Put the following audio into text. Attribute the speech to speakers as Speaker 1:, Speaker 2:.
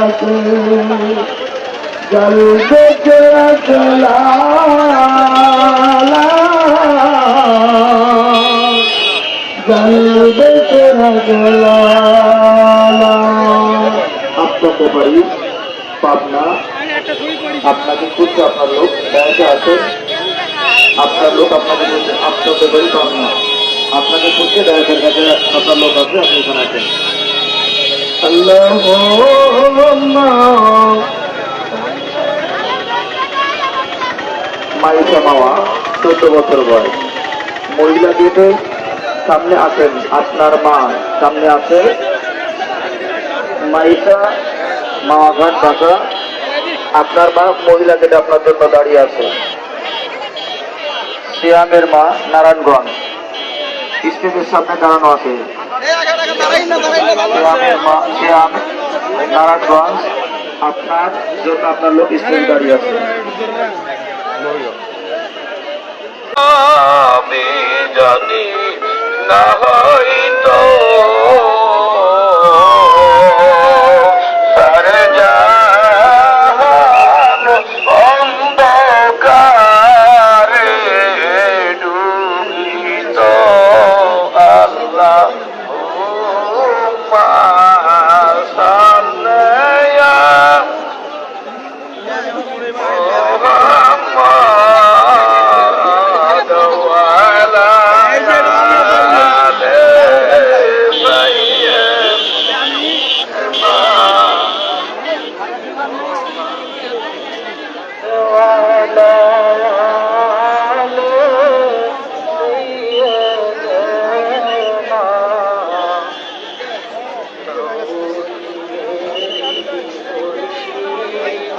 Speaker 1: রাতে জলবে জোড়া জলা জলবে জোড়া জলা আপনার পাবনা। আপনাকে খুঁজছে আপনার লোক, ব্যাংকে আছে। আপনার লোক আপনাকে বলছে আপনার ব্যাপারই পাবনা। আপনাকে খুঁজছে, ব্যাংকের কাছে আপনার লোক আছে, আপনি ওখানে আছেন। আল্লাহ মাওয়া চোদ্দ বছর বয়স। মহিলা গেটে সামনে আছেন আপনার মা সামনে আছে মাওয়াঘাট আপনার মা মহিলা গেটে আপনার জন্য দাঁড়িয়ে আছে। শ্যামের মা নারায়ণগঞ্জ। স্টেজের সামনে দাঁড়ানো আছে। শ্যামের মা শ্যাম নারায়ণগঞ্জ আপনার জন্য আপনার লোক স্টেজে দাঁড়িয়ে আছে।
Speaker 2: আমি জানি না হয়তো সারে Oh,